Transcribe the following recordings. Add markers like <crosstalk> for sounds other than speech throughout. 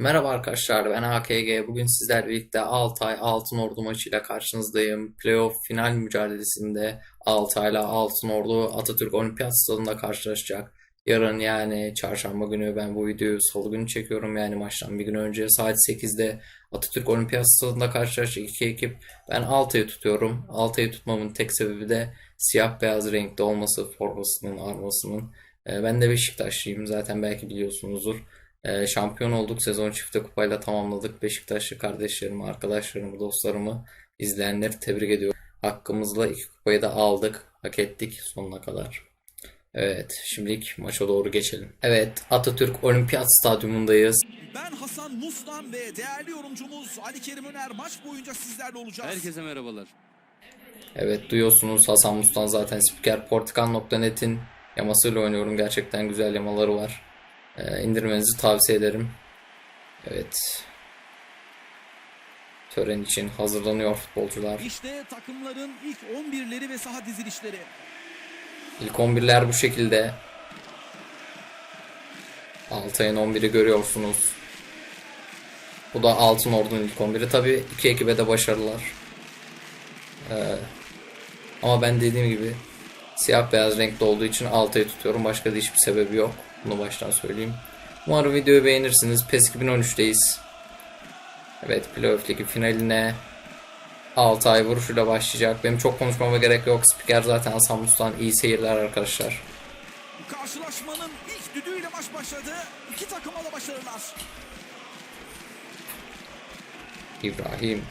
Merhaba arkadaşlar ben AKG. Bugün sizlerle birlikte Altay Altınordu maçıyla karşınızdayım. Playoff final mücadelesinde Altay'la Altınordu Atatürk Olimpiyat Stadında karşılaşacak. Yarın yani çarşamba günü ben bu videoyu salı günü çekiyorum yani maçtan bir gün önce saat 8'de Atatürk Olimpiyat Stadında karşılaşacak iki ekip. Ben Altay'ı tutuyorum. Altay'ı tutmamın tek sebebi de siyah beyaz renkte olması formasının armasının. Ee, Ben de Beşiktaşlıyım zaten belki biliyorsunuzdur. Ee, şampiyon olduk. Sezon çifte kupayla tamamladık. Beşiktaşlı kardeşlerimi, arkadaşlarımı, dostlarımı, izleyenleri tebrik ediyorum. Hakkımızla iki kupayı da aldık. Hak ettik sonuna kadar. Evet, şimdilik maça doğru geçelim. Evet, Atatürk Olimpiyat Stadyumundayız. Ben Hasan Mustan ve değerli yorumcumuz Ali Kerim Öner maç boyunca sizlerle olacağız. Herkese merhabalar. Evet, duyuyorsunuz Hasan Mustan zaten spiker. Portikan.net'in yamasıyla oynuyorum. Gerçekten güzel yamaları var. Ee, indirmenizi tavsiye ederim. Evet. Tören için hazırlanıyor futbolcular. İşte takımların ilk 11'leri ve saha dizilişleri. İlk 11'ler bu şekilde. Altay'ın 11'i görüyorsunuz. Bu da Altın Ordu'nun ilk 11'i. Tabii iki ekibe de başarılar. Ee, ama ben dediğim gibi siyah beyaz renkli olduğu için Altay'ı tutuyorum. Başka da hiçbir sebebi yok. Bunu baştan söyleyeyim. Umarım videoyu beğenirsiniz. PES 2013'teyiz. Evet playoff ligi finaline 6 ay vuruşuyla başlayacak. Benim çok konuşmama gerek yok. Spiker zaten Mustan. İyi seyirler arkadaşlar. Karşılaşmanın ilk düdüğüyle maç başladı. İki takıma da başarılar. İbrahim.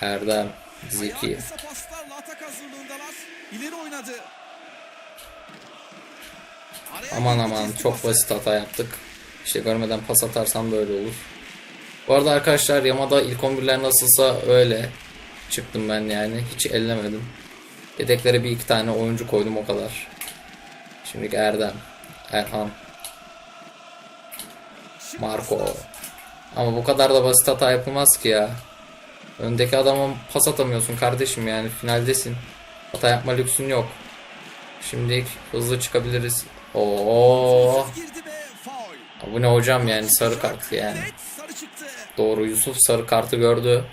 Erdem. Zeki. Ayağı kısa paslarla atak hazırlığındalar. İleri oynadı. Aman aman çok basit hata yaptık. İşte görmeden pas atarsam böyle olur. Bu arada arkadaşlar Yamada ilk 11'ler nasılsa öyle çıktım ben yani. Hiç ellemedim. Yedeklere bir iki tane oyuncu koydum o kadar. Şimdi Erdem. Erhan. Marco. Ama bu kadar da basit hata yapılmaz ki ya. Öndeki adama pas atamıyorsun kardeşim yani finaldesin. Hata yapma lüksün yok. Şimdi hızlı çıkabiliriz. Oo. Bu ne hocam yani sarı kart yani. Doğru Yusuf sarı kartı gördü.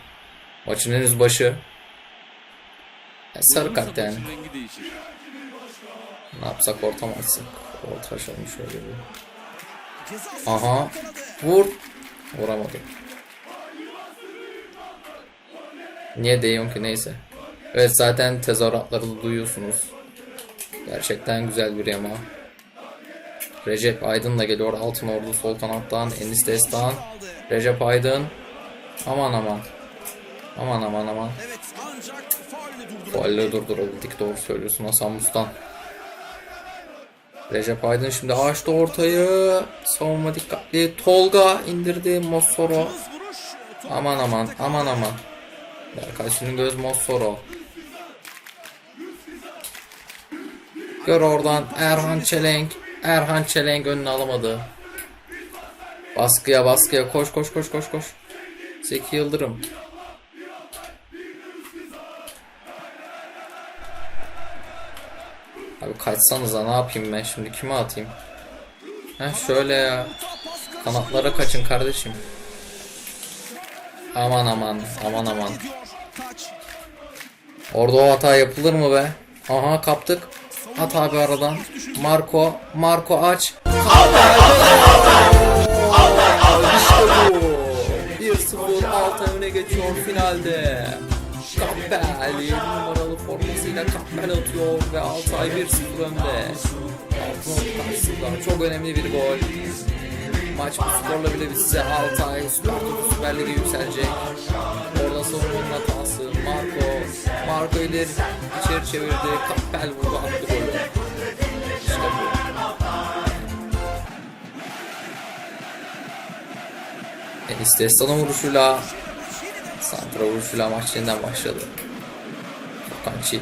Maçın henüz başı. Yani sarı kart yani. Ne yapsak orta mı açsak? Orta açalım şöyle bir. Aha. Vur. Vuramadı. Niye değiyorsun ki neyse. Evet zaten tezahüratları duyuyorsunuz. Gerçekten güzel bir yama. Recep Aydın da geliyor. Altın Ordu sol kanattan. Enis Destan. Recep Aydın. Aman aman. Aman aman aman. Faulleri durdurabildik doğru söylüyorsun Hasan Mustan. Recep Aydın şimdi açtı ortayı. Savunma dikkatli. Tolga indirdi. Mossoro. Aman aman aman aman. Berkay göz Mossoro. Gör oradan Erhan Çelenk. Erhan Çelenk önüne alamadı. Baskıya baskıya koş koş koş koş koş. Zeki Yıldırım. Abi kaçsanıza ne yapayım ben şimdi kime atayım? Heh şöyle ya. Kanatlara kaçın kardeşim. Aman aman aman aman. Orada o hata yapılır mı be? Aha kaptık. At abi aradan. Marco. Marco aç. İşte bu. 1-0 Altay öne geçiyor finalde. Kappel 7 numaralı formasıyla Kappel atıyor ve Altay 1-0 önde. Karşısında çok önemli bir gol. Maç bu skorla bile bitse Altay Süper Kutu Süper Lig'e yükselecek. Orada savunmanın hatası Marco. Marco ileri içeri çevirdi. Kappel vurdu attı golü. Enis Destan'ın vuruşuyla Santra vuruşuyla maç yeniden başladı. Furkan Çil.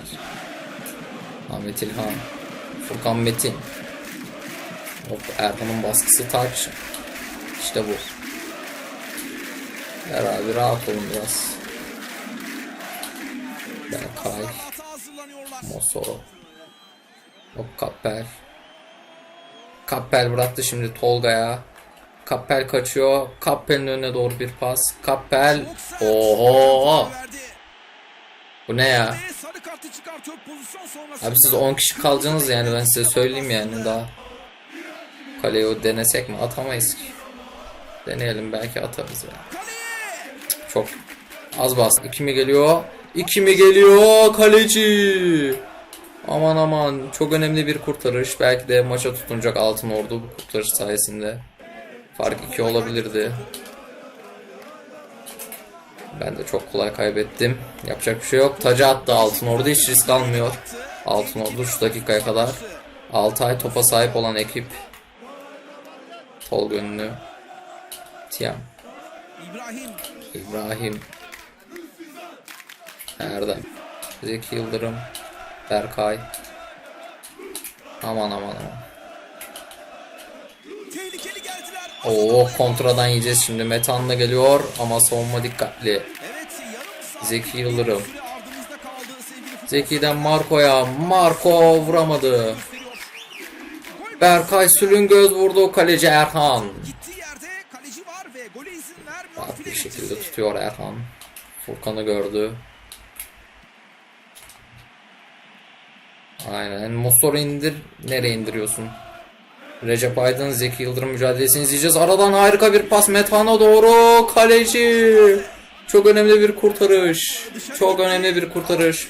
Ahmet İlhan. Furkan Metin. Hop, Erhan'ın baskısı taç. İşte bu. Ver rahat olun biraz. Berkay. Mosoro. Hop Kappel. Kappel bıraktı şimdi Tolga'ya. Kappel kaçıyor. Kappel'in önüne doğru bir pas. Kappel. Oho. Bu ne ya? Abi siz 10 kişi kalacaksınız yani ben size söyleyeyim yani daha. Kaleyi o denesek mi? Atamayız ki. Deneyelim belki atarız ya. Çok az bas. 2 mi geliyor? 2 mi geliyor? Kaleci. Aman aman çok önemli bir kurtarış. Belki de maça tutunacak Altın Ordu bu kurtarış sayesinde. Fark 2 olabilirdi. Ben de çok kolay kaybettim. Yapacak bir şey yok. Taca attı Altın Ordu hiç risk almıyor. Altın Ordu şu dakikaya kadar. Altay topa sahip olan ekip. Tolga Ünlü. Tiam. İbrahim. İbrahim Erdem Zeki Yıldırım Berkay. Aman aman aman. Oo kontradan yiyeceğiz şimdi. Metan'la geliyor ama savunma dikkatli. Zeki Yıldırım. Zeki'den Marco'ya. Marco vuramadı. Berkay Sülüngöz vurdu. Kaleci Erhan. Rahat bir şekilde tutuyor Erhan. Furkan'ı gördü Aynen. Mosor'u indir. Nereye indiriyorsun? Recep Aydın, Zeki Yıldırım mücadelesini izleyeceğiz. Aradan harika bir pas Metan'a doğru. Kaleci. Çok önemli bir kurtarış. Çok önemli bir kurtarış.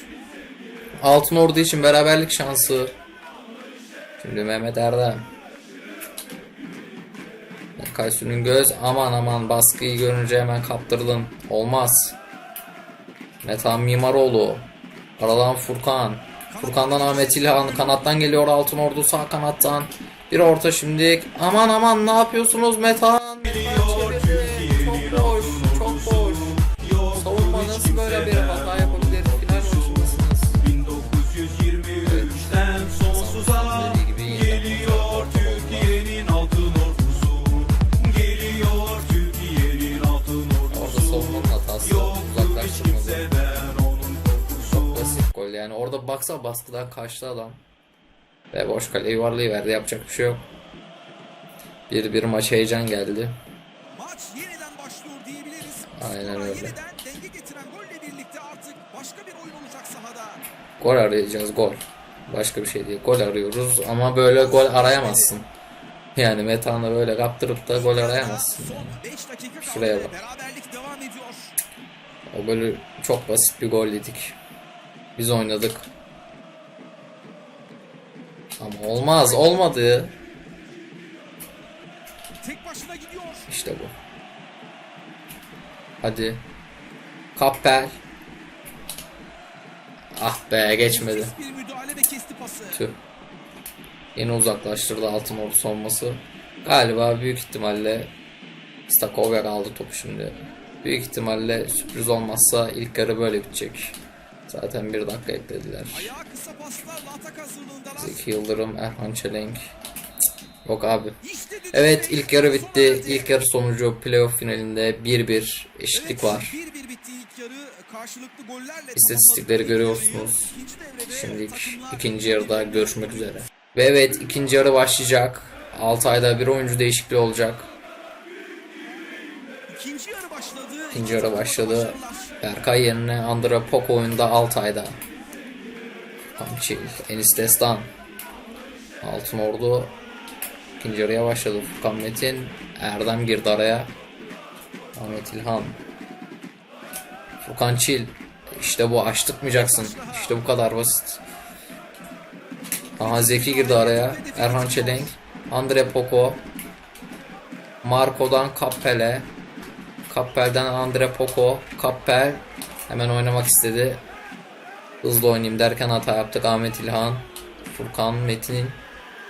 Altın Ordu için beraberlik şansı. Şimdi Mehmet Erdem. Kaysu'nun göz aman aman baskıyı görünce hemen kaptırdın. Olmaz. Metan Mimaroğlu. Aradan Furkan. Furkan'dan Ahmet İlhan. Kanattan geliyor Altın Ordu sağ kanattan. Bir orta şimdi. Aman aman ne yapıyorsunuz Metan? Yani. Orada baksa baskıdan kaçtı adam. Ve boş kale yuvarlayıverdi. Yapacak bir şey yok. Bir bir maç heyecan geldi. Maç yeniden başlıyor diyebiliriz. Aynen öyle. Yeniden denge getiren golle birlikte artık başka bir oyun olacak sahada. Gol arayacağız gol. Başka bir şey değil. Gol arıyoruz ama böyle gol arayamazsın. Yani Metan'la böyle kaptırıp da gol arayamazsın. Son Yani. 5 dakika kaldı. Şuraya bak. O böyle çok basit bir gol yedik. Biz oynadık. Ama olmaz olmadı. Tek başına gidiyor. İşte bu. Hadi. Kappel. Ah be geçmedi. Tüh. Yeni uzaklaştırdı altın ordu savunması. Galiba büyük ihtimalle Stakovyak aldı topu şimdi. Büyük ihtimalle sürpriz olmazsa ilk yarı böyle bitecek. Zaten bir dakika eklediler. Zeki Yıldırım, Erhan Çelenk. Yok abi. Evet ilk yarı bitti. İlk yarı sonucu playoff finalinde 1-1 eşitlik var. 1-1 bitti ilk yarı. Karşılıklı gollerle İstatistikleri görüyorsunuz. Şimdi ikinci yarıda görüşmek üzere. Ve evet ikinci yarı başlayacak. Altay'da bir oyuncu değişikliği olacak. İkinci yarı başladı. Berkay yerine Andra Pok oyunda Altay'da. Kamçil, Enis Destan. Altın Ordu ikinci yarıya başladı. Furkan Metin, Erdem girdi araya. Ahmet İlhan. Furkan Çil. İşte bu açtırmayacaksın. İşte bu kadar basit. Aha Zeki girdi araya. Erhan Çelenk. Andre Poko. Marco'dan Kappel'e. Kappel'den Andre Poko. Kappel hemen oynamak istedi. Hızlı oynayayım derken hata yaptık. Ahmet İlhan. Furkan Metin'in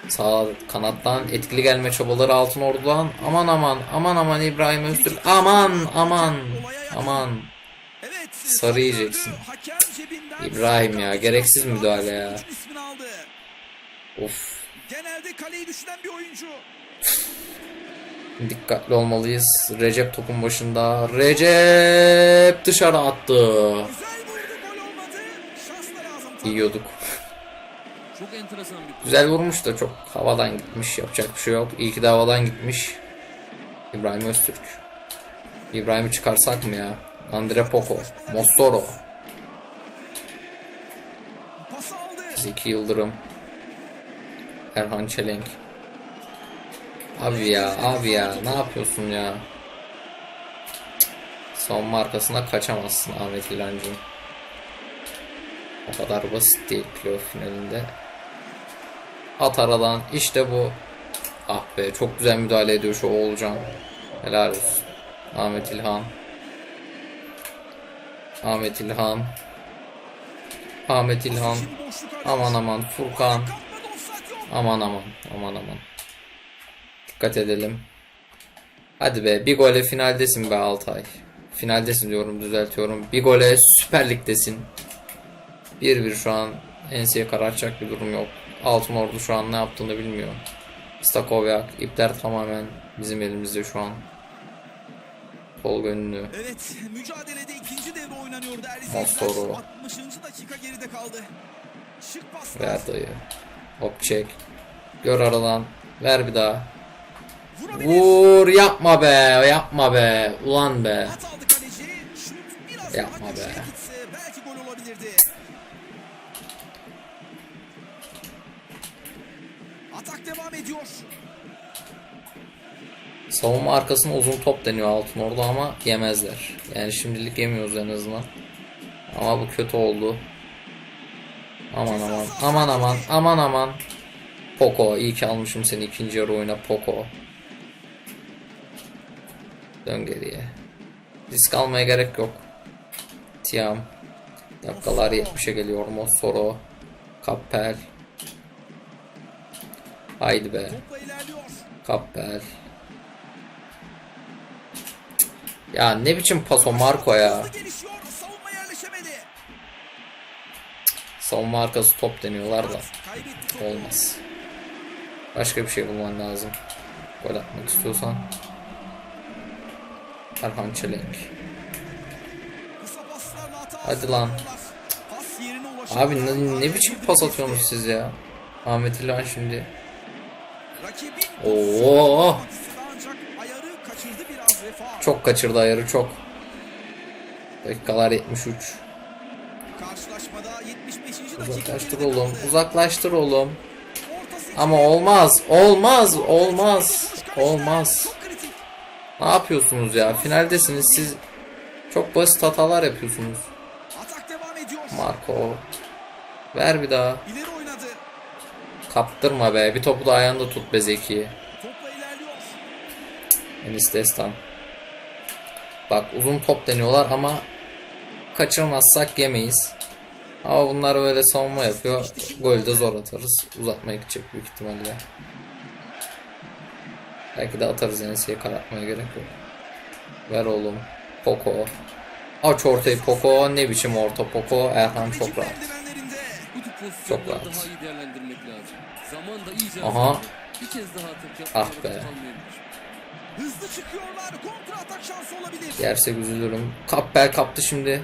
sağ kanattan etkili gelme çabaları Altın Ordu'dan. Aman aman aman aman İbrahim Öztürk. Aman aman aman. Sarı yiyeceksin. İbrahim ya, gereksiz müdahale ya. Of. Genelde kaleyi düşünen bir oyuncu. <laughs> Dikkatli olmalıyız. Recep topun başında. Recep dışarı attı. Yiyorduk. Güzel vurmuş da çok havadan gitmiş. Yapacak bir şey yok. İyi ki de havadan gitmiş. İbrahim Öztürk. İbrahim'i çıkarsak mı ya? Andre Poko. Mossoro. Zeki Yıldırım. Erhan Çelenk. Abi ya, abi ya, ne yapıyorsun ya? Savunma arkasına kaçamazsın Ahmet İlancım. O kadar basit değil playoff finalinde. At aradan, işte bu. Ah be, çok güzel müdahale ediyor şu Oğulcan. Helal olsun. Ahmet İlhan. Ahmet İlhan. Ahmet İlhan. Aman aman Furkan. Aman aman aman aman. Dikkat edelim. Hadi be bir gole finaldesin be Altay. Finaldesin diyorum düzeltiyorum. Bir gole Süper Lig'desin. 1-1 şu an enseye karartacak bir durum yok. Altın Ordu şu an ne yaptığını bilmiyor. Stakovyak ipler tamamen bizim elimizde şu an. Tolga Ünlü. Evet, mücadelede ikinci devre oynanıyor seyirciler. 60. dakika geride kaldı. Şık paslar. Ver dayı. Hop çek. Gör aradan. Ver bir daha. Vur yapma be yapma be ulan be. Yapma be. Atak devam ediyor. Savunma arkasına uzun top deniyor altın orada ama yemezler. Yani şimdilik yemiyoruz en azından. Ama bu kötü oldu. Aman aman aman aman aman aman. Poco iyi ki almışım seni ikinci yarı oyuna Poco. Dön geriye. Risk almaya gerek yok. Tiam. Dakikalar 70'e geliyor. Mossoro. Kappel. Haydi be. Kappel. Ya ne biçim paso Marco ya. Savunma arkası top deniyorlar da olmaz. Başka bir şey bulman lazım. Gol atmak istiyorsan. Paslarla hata Hadi lan. Abi ne, ne biçim pas atıyorsunuz siz ya? Ahmet İlhan şimdi. Oo. Çok kaçırdı ayarı çok. Dakikalar 73. Karşılaşmada 75. dakika Uzaklaştır oğlum. Uzaklaştır oğlum. Ama olmaz. Olmaz. Olmaz. Olmaz. Ne yapıyorsunuz ya? Finaldesiniz siz. Çok basit hatalar yapıyorsunuz. Marco. Ver bir daha. Kaptırma be. Bir topu da ayağında tut be Zeki. Topla ilerliyor. Enis Destan. Bak uzun top deniyorlar ama kaçırmazsak yemeyiz. Ama bunlar böyle savunma yapıyor. Golü de zor atarız. Uzatmaya gidecek büyük ihtimalle. Belki de atarız enseye karartmaya gerek yok. Ver oğlum. Poco. Aç ortayı Poco. Ne biçim orta Poco. Erhan çok rahat. Çok rahat. Aha. Ah be. Hızlı çıkıyorlar. Kontra atak şansı olabilir. Yersek üzülürüm. Kappel kaptı şimdi.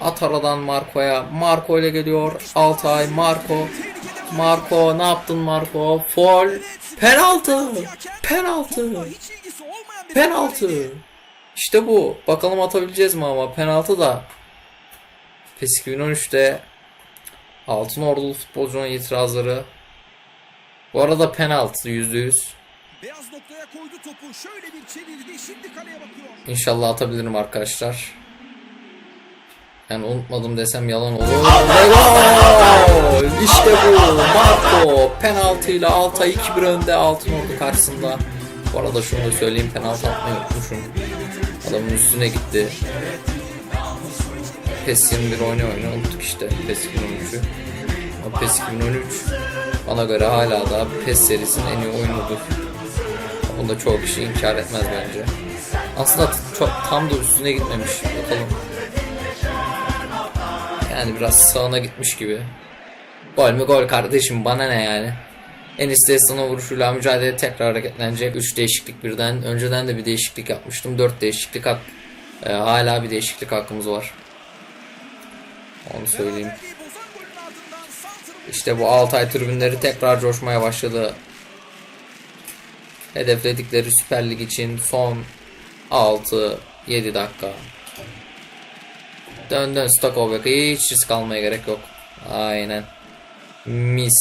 At aradan Marco'ya. Marco ile geliyor. Altay, Marco. Marco ne yaptın Marco? Foul. Penaltı. Penaltı. Penaltı. İşte bu. Bakalım atabileceğiz mi ama penaltı da. PES 2013'te Altın Ordulu futbolcunun itirazları. Bu arada penaltı %100. Beyaz noktaya koydu topu. Şöyle bir çevirdi. Şimdi kaleye bakıyor. İnşallah atabilirim arkadaşlar. Yani unutmadım desem yalan olur. İşte bu. Marco penaltıyla Altay 2-1 önde Altın Ordu karşısında. Bu arada şunu da söyleyeyim penaltı atmayı unutmuşum. Adamın üstüne gitti. PES 21 oyna oyna unuttuk işte PES 2013'ü. Ama PES 2013 bana göre hala da PES serisinin en iyi oyunudur. Bunu da çoğu kişi inkar etmez bence. Aslında çok tam da üstüne gitmemiş. Bakalım. Yani biraz sağına gitmiş gibi. Gol mü gol kardeşim bana ne yani. Enis Destan'ın vuruşuyla mücadele tekrar hareketlenecek. 3 değişiklik birden. Önceden de bir değişiklik yapmıştım. 4 değişiklik hak. Ee, hala bir değişiklik hakkımız var. Onu söyleyeyim. İşte bu Altay tribünleri tekrar coşmaya başladı. hedefledikleri Süper Lig için son 6-7 dakika. Dön dön Stakov hiç risk almaya gerek yok. Aynen. Mis.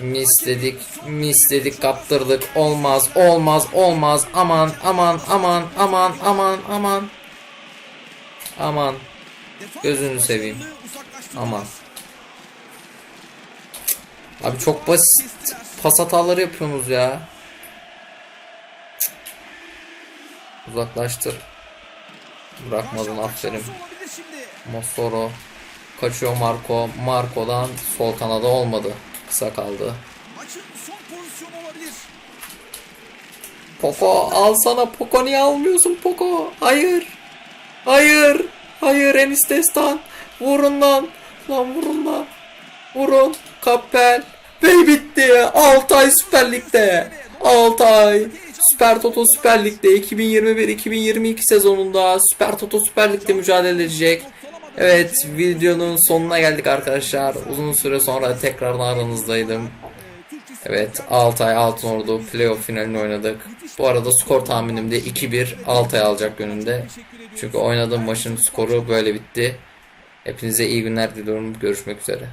Mis dedik, mis dedik, kaptırdık. Olmaz, olmaz, olmaz. Aman, aman, aman, aman, aman, aman. Aman. Gözünü seveyim. Aman. Abi çok basit pas hataları yapıyorsunuz ya. Uzaklaştır. Bırakmadın aferin. Mosoro. Kaçıyor Marco. Marco'dan sol kanada olmadı. Kısa kaldı. Poco alsana Poco niye almıyorsun Poco? Hayır. Hayır. Hayır Enis Destan. Vurun lan. Lan vurun lan. Vurun. Kappel. Ve bitti. Altay Süper Lig'de. Altay. Süper Toto Süper Lig'de 2021-2022 sezonunda Süper Toto Süper Lig'de mücadele edecek. Evet videonun sonuna geldik arkadaşlar. Uzun süre sonra tekrar aranızdaydım. Evet Altay Altınordu playoff finalini oynadık. Bu arada skor tahminim de 2-1 Altay alacak yönünde. Çünkü oynadığım maçın skoru böyle bitti. Hepinize iyi günler diliyorum. Görüşmek üzere.